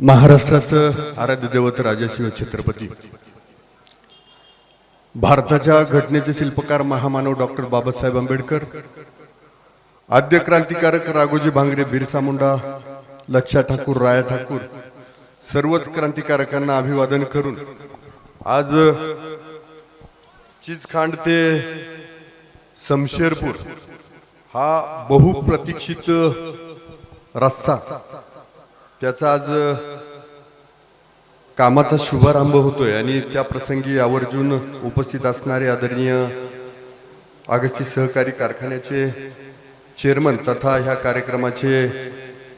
महाराष्ट्राचं आराध्य दैवत राजाशिव छत्रपती. भारताच्या घटनेचे शिल्पकार महामानव डॉक्टर बाबासाहेब आंबेडकर आद्य क्रांतिकारक राघोजी भांगरे बिरसा मुंडा लक्षा ठाकूर राया ठाकूर सर्वच क्रांतिकारकांना अभिवादन करून आज चिजखांड ते समशेरपूर हा बहुप्रतीक्षित रस्ता त्याचा आज कामाचा शुभारंभ होतोय आणि त्या प्रसंगी आवर्जून उपस्थित असणारे आदरणीय अगस्ती सहकारी कारखान्याचे चेअरमन तथा ह्या कार्यक्रमाचे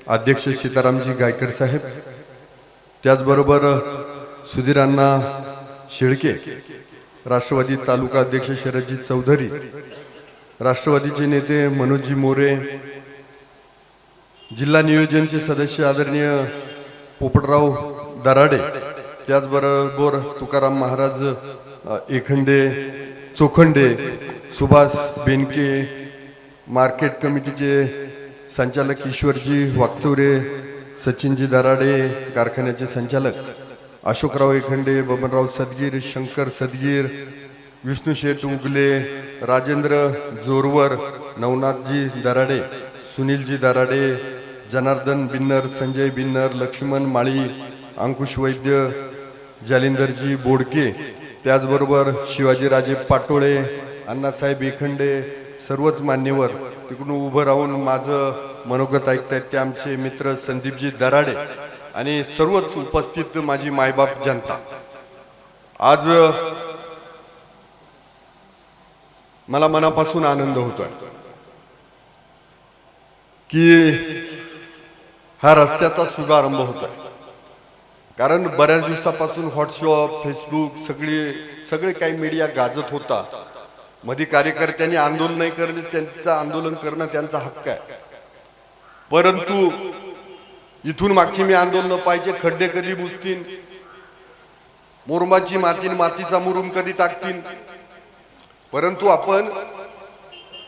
अध्यक्ष सीतारामजी गायकर साहेब त्याचबरोबर सुधीरांना शेळके राष्ट्रवादी तालुका अध्यक्ष शरदजी चौधरी राष्ट्रवादीचे नेते मनोजी मोरे जिल्हा नियोजनचे सदस्य आदरणीय पोपटराव दराडे त्याचबरोबर तुकाराम महाराज एखंडे चोखंडे सुभाष बेनके मार्केट कमिटीचे संचालक ईश्वरजी वाकचौरे सचिनजी दराडे कारखान्याचे संचालक अशोकराव एखंडे बबनराव सदगीर शंकर सदगीर विष्णू शेठ उगले राजेंद्र जोरवर नवनाथजी दराडे सुनीलजी दराडे जनार्दन बिन्नर संजय बिन्नर लक्ष्मण माळी अंकुश वैद्य जालिंदरजी बोडके त्याचबरोबर शिवाजीराजे पाटोळे अण्णासाहेब एखंडे सर्वच मान्यवर तिकडून उभं राहून माझं मनोगत ऐकतायत ते आमचे मित्र संदीपजी दराडे आणि सर्वच उपस्थित माझी मायबाप जनता. आज मला मनापासून आनंद होतोय. की हा रस्त्याचा शुभारंभ होता कारण बऱ्याच दिवसापासून व्हॉट्सअप फेसबुक सगळी सगळे काही मीडिया गाजत होता. मध्ये कार्यकर्त्यांनी आंदोलन नाही करणे त्यांचं आंदोलन करणं त्यांचा हक्क आहे. परंतु इथून मागची मी आंदोलन पाहिजे खड्डे कधी बुजतील? मुरुमाची माती मातीचा मुरुम कधी टाकतील? परंतु आपण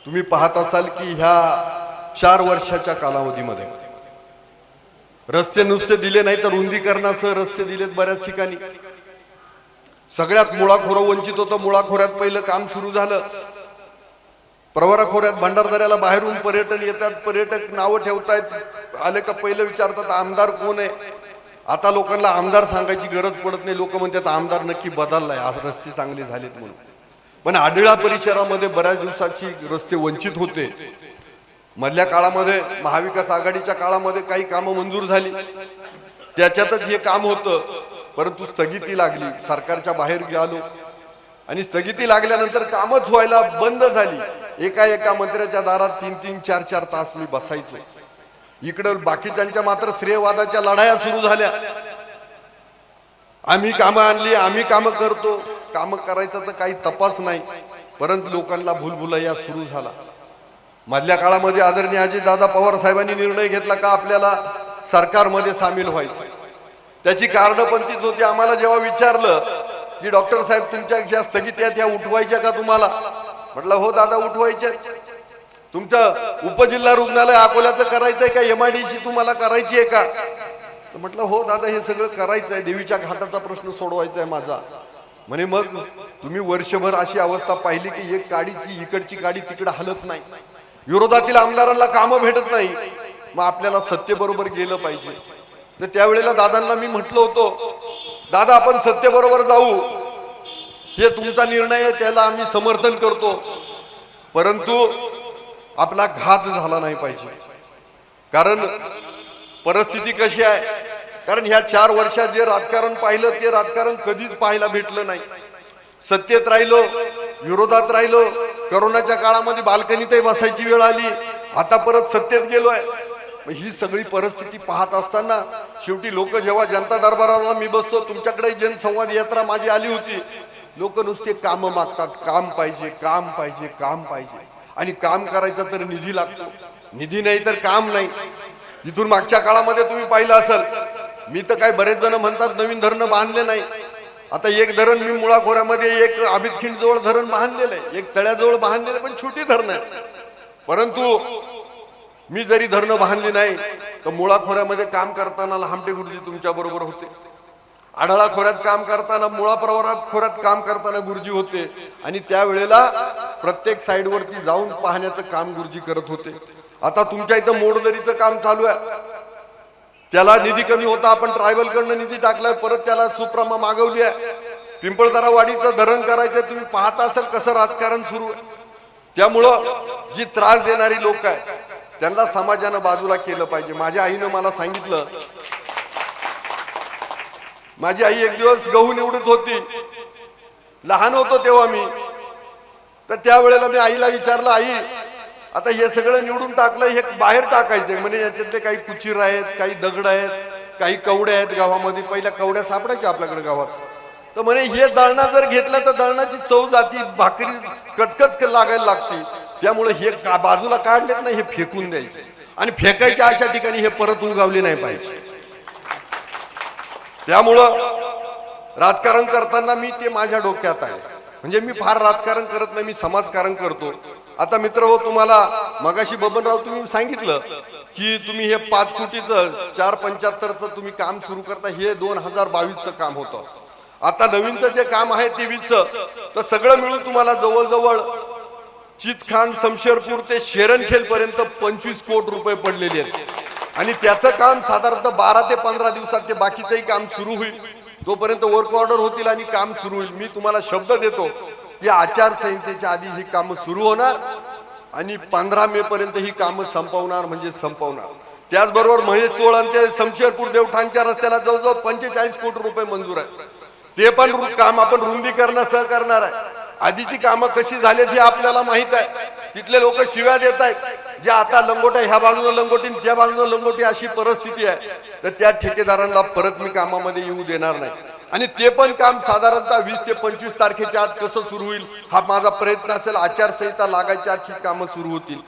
तुम्ही पाहत असाल की ह्या चार वर्षाच्या कालावधीमध्ये. रस्ते नुसते दिले नाही तर रुंदीकरणासह रस्ते दिलेत बऱ्याच ठिकाणी. सगळ्यात मुळाखोरं वंचित होतं मुळाखोऱ्यात पहिलं काम सुरू झालं. प्रवरा खोऱ्यात भंडारदऱ्याला बाहेरून पर्यटन येतात पर्यटक नावं ठेवतायत. आले का पहिलं विचारतात आमदार कोण आहे? आता लोकांना आमदार सांगायची गरज पडत नाही. लोक म्हणतात आमदार नक्की बदललाय आज रस्ते चांगले झालेत म्हणून. पण आडळा परिसरामध्ये बऱ्याच दिवसाची रस्ते वंचित होते. मधल्या काळामध्ये महाविकास आघाडीच्या काळामध्ये काही कामं मंजूर झाली. त्याच्यातच हे काम होतं. परंतु स्थगिती लागली. सरकारच्या बाहेर गेलो. आणि स्थगिती लागल्यानंतर कामच व्हायला बंद झाली. एका एका मंत्र्याच्या दारात तीन तीन चार चार तास मी बसायचो. इकडं बाकीच्यांच्या मात्र श्रेयवादाच्या लढाया सुरू झाल्या. आम्ही कामं आणली आम्ही कामं करतो. कामं करायचं तर काही तपास नाही. परंतु लोकांना भूलभुलैया सुरू झाला. मधल्या काळामध्ये आदरणीय अजित दादा पवार साहेबांनी निर्णय घेतला का आपल्याला सरकारमध्ये सामील व्हायचं? त्याची कारणं पण तीच होती. आम्हाला जेव्हा विचारलं की डॉक्टर साहेब तुमच्या ज्या स्थगिती आहेत त्या उठवायच्या का तुम्हाला? म्हटलं हो दादा उठवायच्या तुमचं उपजिल्हा रुग्णालय अकोल्याचं करायचंय का? एम आय डी सी तुम्हाला करायची आहे का? तर म्हटलं हो दादा हे सगळं करायचं आहे देवीच्या घाटाचा प्रश्न सोडवायचा आहे माझा. म्हणे मग तुम्ही वर्षभर अशी अवस्था पाहिली की एक गाडीची इकडची गाडी तिकडे हलत नाही. विरोधातील आमदारांना कामं भेटत नाही. मग आपल्याला सत्तेबरोबर गेलं पाहिजे. तर त्यावेळेला दादांना मी म्हटलं होतो दादा आपण सत्तेबरोबर जाऊ. हे तुमचा निर्णय आहे त्याला आम्ही समर्थन करतो. परंतु आपला घात झाला नाही पाहिजे. कारण परिस्थिती कशी आहे? कारण ह्या चार वर्षात जे राजकारण पाहिलं ते राजकारण कधीच पाहायला भेटलं नाही. सत्तेत राहिलो विरोधात राहिलो करोनाच्या काळामध्ये बाल्कनीतही बसायची वेळ आली आता परत सत्तेत गेलोय. मग ही सगळी परिस्थिती पाहत असताना शेवटी लोक जेव्हा जनता दरबाराला मी बसतो तुमच्याकडे जनसंवाद यात्रा माझी आली होती. लोक नुसते काम मागतात काम पाहिजे काम पाहिजे काम पाहिजे. आणि काम करायचं तर निधी लागतो. निधी नाही तर काम नाही. इथून मागच्या काळामध्ये तुम्ही पाहिलं असेल मी तर काय बरेच जण म्हणतात नवीन धरणं बांधले नाही. आता एक धरण मी मुळाखोऱ्यामध्ये एक आबिदखिंड जवळ धरण बांधलेलं आहे. एक तळ्याजवळ बांधलेलं पण छोटी धरणं आहे परंतु मी जरी धरणं बांधली नाही तर मुळाखोऱ्यामध्ये काम करताना लहामटे गुरुजी तुमच्या बरोबर होते. आढळा खोऱ्यात काम करताना मुळा प्रवरात खोऱ्यात काम करताना गुरुजी होते. आणि त्यावेळेला प्रत्येक साईडवरती जाऊन पाहण्याचं काम गुरुजी करत होते. आता तुमच्या इथं मोडदरीचं काम चालू आहे. त्याला निधी कमी होता आपण ट्रायबलकडनं निधी टाकलाय परत त्याला सुप्रमा मागवली आहे. पिंपळदारावाडीचं धरण करायचं तुम्ही पाहता असाल कसं राजकारण सुरू आहे. त्यामुळं जी त्रास देणारी लोक आहे त्यांना समाजानं बाजूला केलं पाहिजे. माझ्या आईनं मला सांगितलं माझी आई एक दिवस गहू निवडत होती. लहान होतो तेव्हा मी. तर त्यावेळेला मी आईला विचारलं आई आता हे सगळं निवडून टाकलं हे बाहेर टाकायचं म्हणजे याच्यातले काही कुचीर आहेत काही दगड आहेत काही कवड्या आहेत गावामध्ये. पहिल्या कवड्या सापडायच्या आपल्याकडे गावात. तर म्हणे हे दळणा जर घेतलं तर दळणाची चव जाती भाकरी कचकच लागायला लागते. त्यामुळे हे का बाजूला काढलेत ना हे फेकून द्यायचे. आणि फेकायच्या अशा ठिकाणी हे परत उगावले नाही पाहिजे. त्यामुळं राजकारण करताना मी ते माझ्या डोक्यात आहे. म्हणजे मी फार राजकारण करत नाही मी समाजकारण करतो. आता मित्र हो तुम्हाला मगाशी बबनराव तुम्ही सांगितलं की तुम्ही हे पाच कोटीचं चार पंच्याहत्तरचं तुम्ही काम सुरू करता हे दोन हजार बावीसचं काम होतं. आता नवीनचं जे काम आहे ते वीसचं तर सगळं मिळून तुम्हाला जवळजवळ चितखान शमशेरपूर ते शेरनखेल पर्यंत पंचवीस कोटी रुपये पडलेले आहेत. आणि त्याचं काम साधारणतः बारा ते पंधरा दिवसात ते बाकीचंही काम सुरू होईल. तोपर्यंत वर्क ऑर्डर होतील आणि काम सुरू होईल. मी तुम्हाला शब्द देतो की आचारसंहितेच्या आधी ही कामं सुरू होणार आणि पंधरा मे पर्यंत ही कामं संपवणार म्हणजे संपवणार. त्याचबरोबर महेश सोळांच्या ते शमशेरपूर देवठाणच्या रस्त्याला जवळजवळ पंचेचाळीस कोटी रुपये मंजूर आहे ते पण काम आपण रुंदीकरणासह करणार आहे. आधीची कामं कशी झालीत हे आपल्याला माहीत आहे. तिथले लोक शिव्या देत आहेत. जे आता लंगोटा ह्या बाजूला लंगोटी त्या बाजूला लंगोटी अशी परिस्थिती आहे. तर त्या ठेकेदारांना परत मी कामामध्ये येऊ देणार नाही. आणि ते पण काम साधारणतः वीस ते पंचवीस तारखेच्या आत कसं सुरू होईल हा माझा प्रयत्न असेल. आचारसंहिता लागायच्या आत ही कामं सुरू होतील.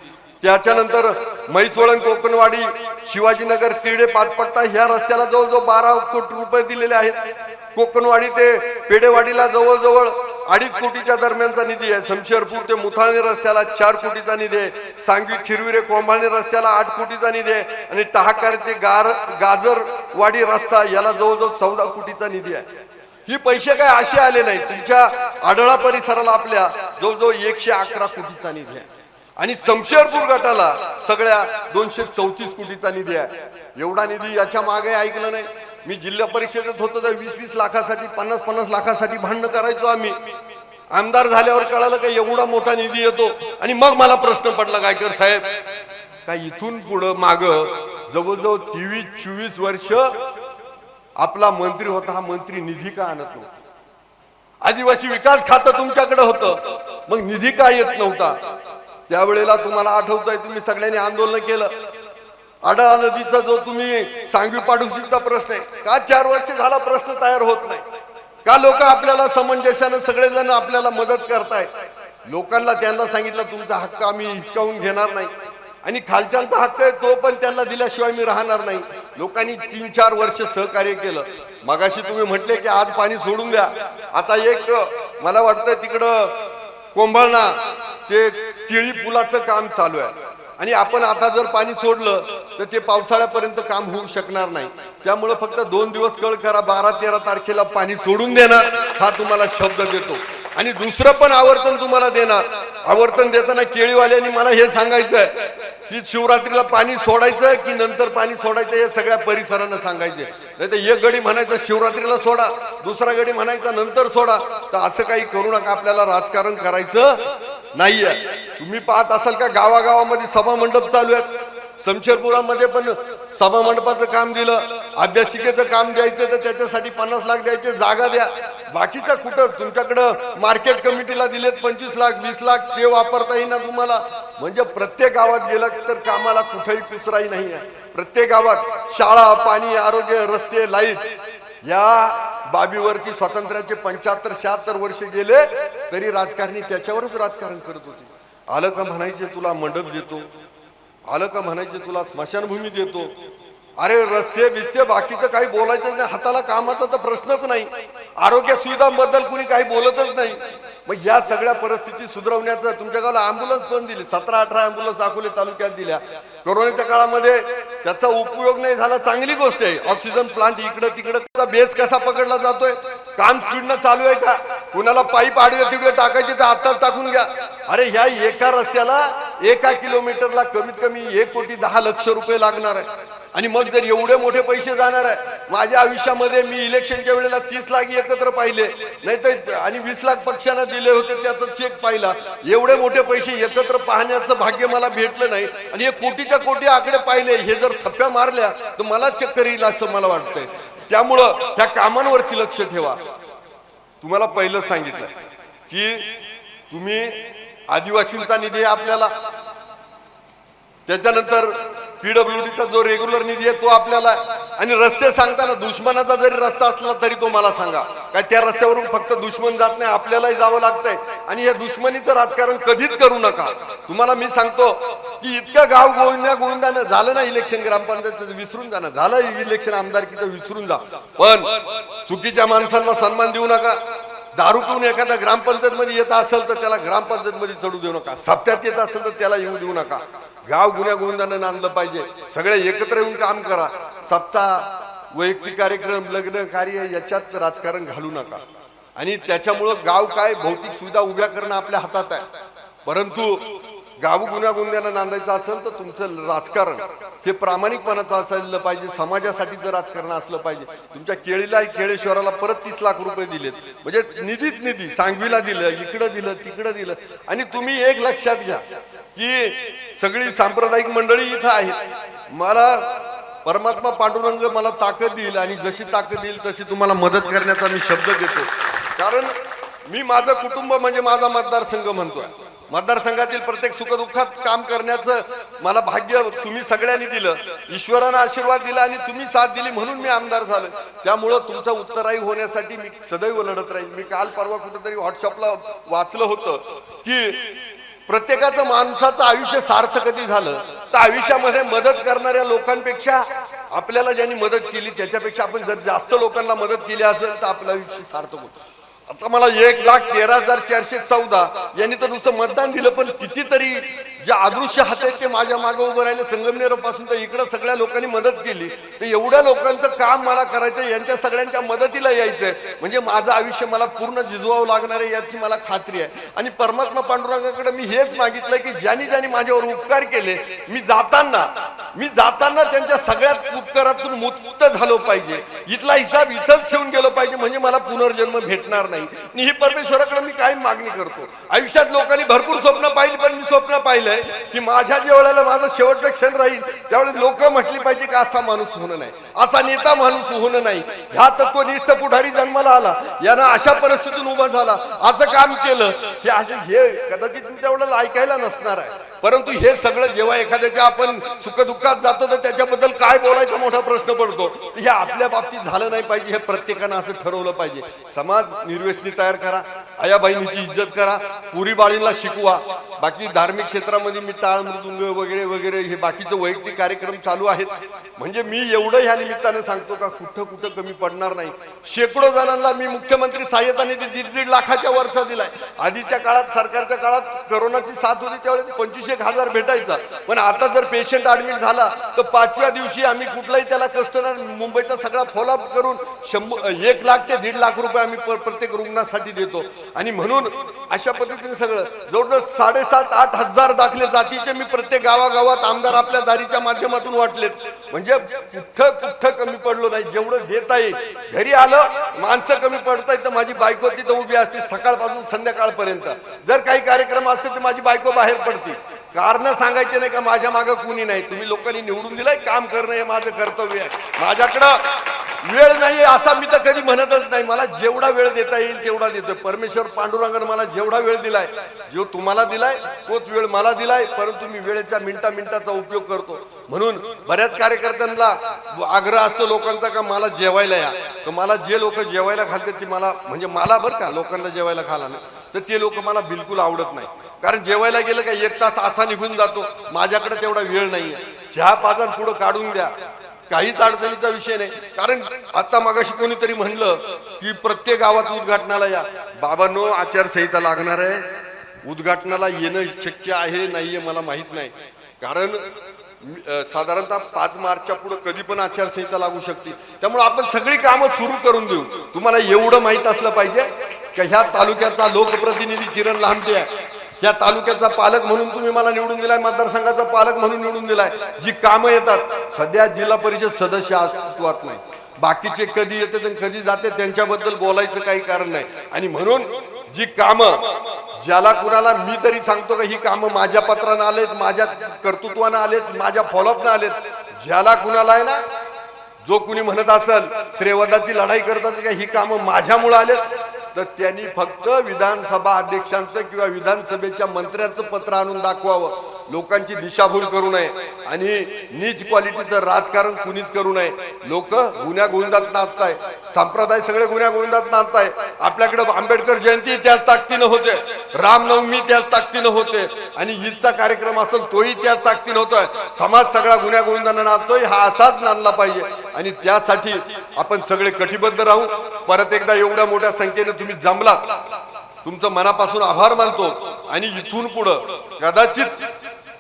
त्याच्यानंतर म्हैसवळण कोकणवाडी शिवाजीनगर तिरडे पाचपट्टा ह्या रस्त्याला जवळजवळ बारा कोटी रुपये दिलेले आहेत. कोकणवाडी ते पेडेवाडीला जवळजवळ अडीच कोटीच्या दरम्यानचा निधी आहे. शमशेरपूर ते मुथाळणी रस्त्याला चार कोटीचा निधी आहे. सांगवी खिरविरे कोंभाळणे रस्त्याला आठ कोटीचा निधी आहे. आणि टहाकार ते गार गाजरवाडी रस्ता याला जवळजवळ चौदा कोटीचा निधी आहे. ही पैसे काय असे आले नाही तुमच्या आढळा परिसराला आपल्या जवळजवळ एकशे अकरा कोटीचा निधी आहे. आणि शमशेरपूर गटाला सगळ्या दोनशे चौतीस कोटीचा निधी आहे. एवढा निधी याच्या मागे ऐकलं नाही. मी जिल्हा परिषदेत होतो तर वीस वीस लाखासाठी पन्नास पन्नास लाखासाठी भांडणं करायचो आम्ही. आमदार झाल्यावर कळालं का एवढा मोठा निधी येतो. आणि मग मला प्रश्न पडला गायकर साहेब का इथून पुढं माग जवळजवळ तेवीस चोवीस वर्ष आपला मंत्री होता हा मंत्री निधी का आणत नव्हता? आदिवासी विकास खातं तुमच्याकडे होतं. मग निधी का येत नव्हता? त्यावेळेला तुम्हाला आठवत आहे तुम्ही सगळ्यांनी आंदोलन केलं. आडा नदीचा जो तुम्ही सांगवी पाडुसीचा प्रश्न आहे का चार वर्ष झाला प्रश्न तयार होत नाही? का लोक आपल्याला समंजस्यानं सगळेजण आपल्याला मदत करतायत? लोकांना त्यांना सांगितलं तुमचा हक्क आम्ही हिसकावून घेणार नाही. आणि खालच्यांचा हक्क आहे तो पण त्यांना दिल्याशिवाय मी राहणार नाही. लोकांनी तीन चार वर्ष सहकार्य केलं. मगाशी तुम्ही म्हटले की आज पाणी सोडून द्या. आता एक मला वाटतं तिकडं कोंभळणा ते केळी पुलाचं काम चालू आहे. आणि आपण आता जर पाणी सोडलं तर ते पावसाळ्यापर्यंत काम होऊ शकणार नाही. त्यामुळे फक्त दोन दिवस कळ करा बारा तेरा तारखेला पाणी सोडून देणार हा तुम्हाला शब्द देतो. आणि दुसरं पण आवर्तन तुम्हाला देणार. आवर्तन देताना केळीवाल्यांनी मला हे सांगायचं आहे की शिवरात्रीला पाणी सोडायचं की नंतर पाणी सोडायचं हे सगळ्या परिसरांना सांगायचे नाही तर एक गडी म्हणायचं शिवरात्रीला सोडा. दुसरा गडी म्हणायचा नंतर सोडा. तर असं काही करू नका आपल्याला राजकारण करायचं नाही आहे तुम्ही पाहत असाल का गावागावामध्ये सभा मंडप चालू आहेत? शमशेरपुरामध्ये पण सभा मंडपाचं काम दिलं. अभ्यासिकेचं काम द्यायचं तर त्याच्यासाठी पन्नास लाख द्यायचे जागा द्या. बाकीच्या कुठं? तुमच्याकडं मार्केट कमिटीला दिलेत पंचवीस लाख वीस लाख ते वापरता येईना तुम्हाला. म्हणजे प्रत्येक गावात गेलं तर कामाला कुठेही कुचराई नाही आहे प्रत्येक गावात शाळा पाणी आरोग्य रस्ते लाइट या बाबीवरती स्वातंत्र्याचे पंच्याहत्तर शहात्तर वर्ष गेले तरी राजकारणी त्याच्यावरच राजकारण करत होते. आलं का म्हणायचे तुला मंडप देतो आलं का म्हणायचे तुला स्मशानभूमी देतो अरे रस्ते बिस्ते बाकीचं काही बोलायचं नाही. हाताला कामाचा तर प्रश्नच नाही. आरोग्य सुविधांबद्दल कुणी काही बोलतच नाही. मग या सगळ्या परिस्थिती सुधारवण्याचं तुमच्या गावाला अँब्युलन्स पण दिली. सतरा अठरा अँब्युलन्स अकोले तालुक्यात दिल्या. कोरोनाच्या काळामध्ये त्याचा उपयोग नाही झाला. चांगली गोष्ट आहे. ऑक्सिजन प्लांट इकडं तिकडं त्याचा बेस कसा पकडला जातोय? काम स्पीडनं चालू आहे का? कुणाला पाईप आडवे तिडवे टाकायचे तर आत्ताच टाकून घ्या. अरे ह्या एका रस्त्याला एका किलोमीटरला कमीत कमी एक कोटी दहा लक्ष रुपये लागणार आहे. आणि मग जर एवढे मोठे पैसे जाणार आहे माझ्या आयुष्यामध्ये मी इलेक्शनच्या वेळेला तीस लाख एकत्र पाहिले नाही तर आणि वीस लाख पक्षांना दिले होते त्याचा चेक पाहिला. एवढे मोठे पैसे एकत्र पाहण्याचं भाग्य मला भेटलं नाही. आणि हे कोटीच्या कोटी आकडे पाहिले हे जर थप्प्या मारल्या तर मला चक्कर येईल असं मला वाटतंय. त्यामुळं ह्या कामांवरती लक्ष ठेवा. तुम्हाला पहिलं सांगितलं की तुम्ही आदिवासींचा निधी आपल्याला. त्याच्यानंतर पीडब्ल्यू डीचा जो रेग्युलर निधी आहे तो आपल्याला आणि रस्ते सांगताना दुश्मनाचा जरी रस्ता असला तरी तो मला सांगा. काय त्या रस्त्यावरून फक्त दुश्मन जात नाही आपल्यालाही जावं लागतंय. आणि या दुश्मनीचं राजकारण कधीच करू नका. तुम्हाला मी सांगतो की इतकं गाव गोविंदा गोविंदानं झालं ना इलेक्शन ग्रामपंचायत विसरून जाणं. झालं इलेक्शन आमदारकीचं विसरून जा. पण चुकीच्या माणसांना सन्मान देऊ नका. दारू पिऊन एखादा ग्रामपंचायत मध्ये येत असेल तर त्याला ग्रामपंचायत मध्ये चढू देऊ नका. सप्त्यात येत असेल तर त्याला येऊ देऊ नका. गाव गुन्ह्या गोविंदानं नांदलं पाहिजे. सगळे एकत्र येऊन काम करा. सप्ताह वैयक्तिक कार्यक्रम लग्न कार्य याच्यात राजकारण घालू नका. आणि त्याच्यामुळं गाव काय भौतिक सुविधा उभ्या करणं आपल्या हातात आहे. परंतु गाव गुन्हा गोंद्यानं नांदायचं असेल तर तुमचं राजकारण हे प्रामाणिकपणाचं असायला पाहिजे. समाजासाठीचं राजकारण असलं पाहिजे. तुमच्या केळीला केळेश्वराला परत तीस लाख रुपये दिलेत. म्हणजे निधीच निधी. सांगवीला दिलं इकडं दिलं तिकडं दिलं. आणि तुम्ही एक लक्षात घ्या. की सगळी सांप्रदायिक मंडळी इथं आहेत. मला परमात्मा पांडुरंग मला ताकद देईल आणि जशी ताकद देईल तशी तुम्हाला मदत करण्याचा मी शब्द देतो. कारण मी माझं कुटुंब म्हणजे माझा मतदारसंघ म्हणतोय. मतदारसंघातील प्रत्येक सुखदुःखात काम करण्याचं मला भाग्य तुम्ही सगळ्यांनी दिलं. ईश्वरानं आशीर्वाद दिला आणि तुम्ही साथ दिली म्हणून मी आमदार झालो. त्यामुळं तुमचा उत्तराई होण्यासाठी मी सदैव लढत राहील मी काल परवा कुठेतरी व्हॉट्सअपला वाचलं होतं की प्रत्येकाचं माणसाचं आयुष्य सार्थ कधी झालं? तर आयुष्यामध्ये मदत करणाऱ्या लोकांपेक्षा आपल्याला ज्यांनी मदत केली त्याच्यापेक्षा आपण जर जास्त लोकांना मदत केली असेल तर आपलं आयुष्य सार्थक होतं. आता मला एक लाख तेरा हजार चारशे चौदा यांनी तर नुसतं मतदान दिलं पण कितीतरी जे अदृश्य हात आहेत ते माझ्या मागे उभं राहिले. संगमनेरपासून तर इकडं सगळ्या लोकांनी मदत केली. तर एवढ्या लोकांचं काम मला करायचं यांच्या सगळ्यांच्या मदतीला यायचंय. म्हणजे माझं आयुष्य मला पूर्ण झिजवावं लागणार आहे याची मला खात्री आहे. आणि परमात्मा पांडुरंगाकडे मी हेच मागितलंय की ज्यांनी ज्यांनी माझ्यावर उपकार केले मी जाताना मी जाताना त्यांच्या सगळ्यात उपकारातून मुक्त झालो पाहिजे. इथला हिसाब इथंच ठेवून गेलो पाहिजे म्हणजे मला पुनर्जन्म भेटणार नाही. आणि ही परमेश्वराकडे मी काय मागणी करतो. आयुष्यात लोकांनी भरपूर स्वप्न पाहिली पण मी स्वप्न पाहिलंय की माझ्या ज्या वेळेला माझं शेवटचं क्षण राहील त्यावेळेस लोक म्हटली पाहिजे की असा माणूस होणं नाही असा नेता माणूस होणं नाही. ह्या तत्वनिष्ठ पुढारी जन्माला आला यानं अशा परिस्थितीतून उभा झाला असं काम केलं. हे असे हे कदाचित मी त्यावेळेला ऐकायला नसणार आहे. परंतु हे सगळं जेव्हा एखाद्याच्या आपण सुखदुःखात जातो तर त्याच्याबद्दल काय बोलायचा मोठा प्रश्न पडतो. हे आपल्या बाबतीत झालं नाही पाहिजे हे प्रत्येकानं असं ठरवलं पाहिजे. समाज निर्वेशनी तयार करा आया बहिणीची इज्जत करा पुरी बाळींना शिकवा. बाकी धार्मिक क्षेत्रामध्ये मी टाळ मृदुंग वगैरे वगैरे हे बाकीचे वैयक्तिक कार्यक्रम चालू आहेत. म्हणजे मी एवढं ह्या निमित्तानं सांगतो का कुठं कुठं कमी पडणार नाही. शेकडो जणांना मी मुख्यमंत्री सहाय्यता निधी दीड दीड लाखाच्या वरचा दिलाय. आधीच्या काळात सरकारच्या काळात करोनाची साथ होती त्यावेळेस पंचवीस एक हजार भेटायचा. पण आता जर पेशंट ऍडमिट झाला तर पाचव्या दिवशी आम्ही कुठलाही त्याला कष्ट नाही मुंबईचा सगळा फॉलोअप करून शंभर एक लाख ते दीड लाख रुपये आम्ही प्रत्येक रुग्णासाठी देतो. आणि म्हणून अशा पद्धतीने सगळं जवळजवळ साडेसात आठ हजार दाखले जातीचे मी प्रत्येक गावागावात आमदार आपल्या दारीच्या माध्यमातून वाटलेत. म्हणजे कुठं कुठं कमी पडलो नाही जेवढं देता येईल. घरी आलं माणसं कमी पडतायत तर माझी बायको तिथं उभी असते सकाळपासून संध्याकाळपर्यंत. जर काही कार्यक्रम असते तर माझी बायको बाहेर पडते. कारण सांगायचे नाही का माझ्या मागं कुणी नाही. तुम्ही लोकांनी निवडून दिलंय काम करणं हे माझं कर्तव्य आहे. माझ्याकडं वेळ नाही असा मी तर कधी म्हणतच नाही. मला जेवढा वेळ देता येईल तेवढा देतोय. परमेश्वर पांडुरंगानं मला जेवढा वेळ दिलाय जो तुम्हाला दिलाय तोच वेळ मला दिलाय. परंतु मी वेळेच्या मिनटा मिनटाचा उपयोग करतो. म्हणून बऱ्याच कार्यकर्त्यांना आग्रह असतो लोकांचा का मला जेवायला या. तर मला जे लोक जेवायला खालतात ती मला म्हणजे मला बरं का लोकांना जेवायला खाला ना तर ते लोक मला बिलकुल आवडत नाही कारण जेवायला गेलं का एक तास असा निघून जातो. माझ्याकडे तेवढा वेळ नाहीये. चहा पाजण पुढं काढून द्या. काहीच अडचणीचा विषय नाही. कारण आता मगाशी कोणीतरी म्हणलं की प्रत्येक गावात उद्घाटनाला या. बाबांनो आचारसंहिता लागणार आहे. उद्घाटनाला येणं शक्य आहे नाहीये मला माहीत नाही. कारण साधारणतः पाच मार्चच्या पुढे कधी पण आचारसंहिता लागू शकते. त्यामुळे आपण सगळी कामं सुरू करून देऊ. तुम्हाला एवढं माहीत असलं पाहिजे की ह्या तालुक्याचा लोकप्रतिनिधी किरण लांबटे आहे. या तालुक्याचा पालक म्हणून तुम्ही मला निवडून दिलाय मतदारसंघाचा पालक म्हणून निवडून दिलाय. जी कामं येतात सध्या जिल्हा परिषद सदस्य अस्तित्वात नाही. बाकीचे कधी येते कधी जाते त्यांच्याबद्दल बोलायचं काही कारण नाही. आणि म्हणून जी कामं ज्याला कुणाला मी तरी सांगतो का ही कामं माझ्या पत्रानं आलेत माझ्या कर्तृत्वानं आलेत माझ्या फॉलोअपनं आलेत. ज्याला कुणाला आहे ना जो कुणी म्हणत असेल श्रेवदाची लढाई करत असेल का ही कामं माझ्यामुळे आलेत तर त्यांनी फक्त विधानसभा अध्यक्षांचं किंवा विधानसभेच्या मंत्र्यांचं पत्र आणून दाखवावं. लोकांची दिशाभूल करू नये आणि नीच क्वालिटीचं राजकारण कुणीच करू नये. लोक गुन्ह्या गोविंदात नाचताय संप्रदाय सगळे गुन्ह्या गोविंदात नाचताय आपल्याकडे आंबेडकर जयंती त्याच ताकदीनं होते. रामनवमी त्याच ताकदीनं होते. आणि ईदचा कार्यक्रम असेल तोही त्याच ताकदीनं होतोय. समाज सगळा गुन्ह्या गोविंदानं नाचतोय हा असाच नांदला पाहिजे. आणि त्यासाठी आपण सगळे कटिबद्ध राहू. परत एकदा एवढ्या मोठ्या संख्येने तुम्ही जमलात. तुमचं मनापासून आभार मानतो. आणि इथून पुढं कदाचित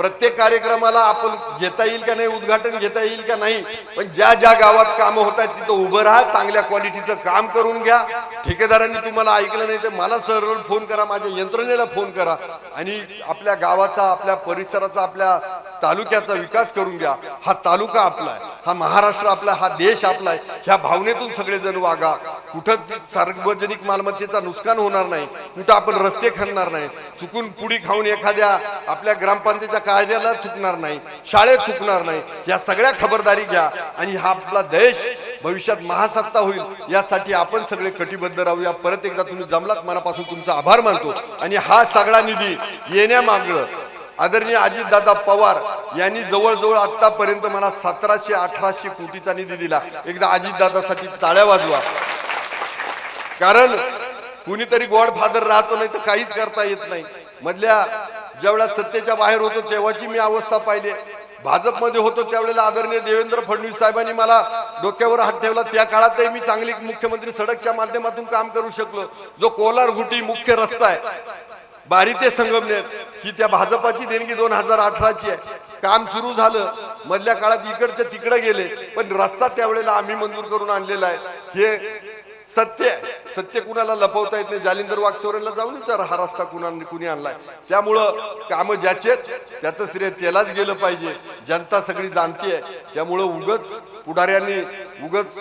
प्रत्येक कार्यक्रमाला आपण घेता येईल का नाही उद्घाटन घेता येईल का नाही पण ज्या ज्या गावात कामं होत आहेत तिथं उभं राहा चांगल्या क्वालिटीचं काम करून घ्या. ठेकेदारांनी तुम्हाला ऐकलं नाही तर मला सरळ फोन करा माझ्या यंत्रणेला फोन करा आणि आपल्या गावाचा आपल्या परिसराचा आपल्या तालुक्याचा विकास करून घ्या. हा तालुका आपला आहे हा महाराष्ट्र आपला हा देश आपला आहे. ह्या भावनेतून सगळेजण वागा. कुठंच सार्वजनिक मालमत्तेचा नुकसान होणार नाही. कुठं आपण रस्ते खणणार नाही. चुकून पुडी खाऊन एखाद्या आपल्या ग्रामपंचायतीच्या कार्यालयात थुकणार नाही. शाळेत थुकणार नाही. या सगळ्या खबरदारी घ्या आणि हा आपला देश भविष्यात महासत्ता होईल. यासाठी आपण सगळे कटिबद्ध राहूया. परत एकदा तुम्ही जमलात मनापासून तुमचा आभार मानतो. आणि हा सगळा निधी येण्यामागं आदरणीय अजितदादा पवार यांनी जवळजवळ आतापर्यंत मला सतराशे अठराशे कोटीचा निधी दिला. एकदा अजितदादासाठी टाळ्या वाजवा. कारण कुणीतरी गॉड फादर राहतो नाही तर काहीच करता येत नाही. मधल्या ज्यावेळेला सत्तेच्या बाहेर होतो तेव्हाची मी अवस्था पाहिली. भाजपमध्ये होतो त्यावेळेला आदरणीय देवेंद्र फडणवीस साहेबांनी मला डोक्यावर हात ठेवला. त्या काळातही मी चांगली मुख्यमंत्री सडकच्या माध्यमातून काम करू शकलो. जो कोलार गुटी मुख्य रस्ता आहे बारी ते संगमनेर ही त्या भाजपाची देणगी दोन हजार अठराची आहे. काम सुरू झालं. मधल्या काळात इकडच्या तिकडे गेले. पण रस्ता त्यावेळेला आम्ही मंजूर करून आणलेला आहे. हे सत्य आहे. सत्य कुणाला लपवता येत नाही. जालिंदर वागचौऱ्यांना जाऊन विचार. हा रस्ता कुणा कुणी आणलाय? त्यामुळं कामं ज्याचे त्याचं श्रेय त्यालाच गेलं पाहिजे. जनता सगळी जाणतीये त्यामुळं उगच पुढाऱ्यांनी उगच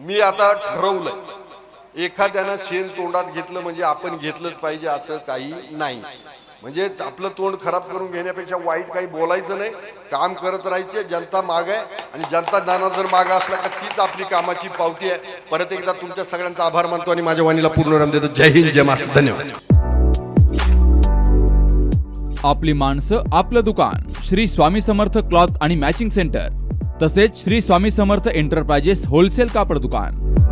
मी आता ठरवलंय. एखाद्यानं शेण तोंडात घेतलं म्हणजे आपण घेतलंच पाहिजे असं काही नाही. म्हणजे आपलं तोंड खराब करून घेण्यापेक्षा वाईट काही बोलायचं नाही. काम करत राहायचे जनता माग आहे. आणि जनता जाणार जर माग असला तर तीच आपली कामाची पावती आहे. परत एकदा तुमच्या सगळ्यांचा आभार मानतो आणि माझ्या वाणीला पूर्ण देतो. जय हिंद जय महाराष्ट्र. धन्यवाद. आपली माणसं आपलं दुकान. श्री स्वामी समर्थ क्लॉथ आणि मॅचिंग सेंटर. तसेच श्री स्वामी समर्थ एंटरप्राइजेस होलसेल कापड दुकान.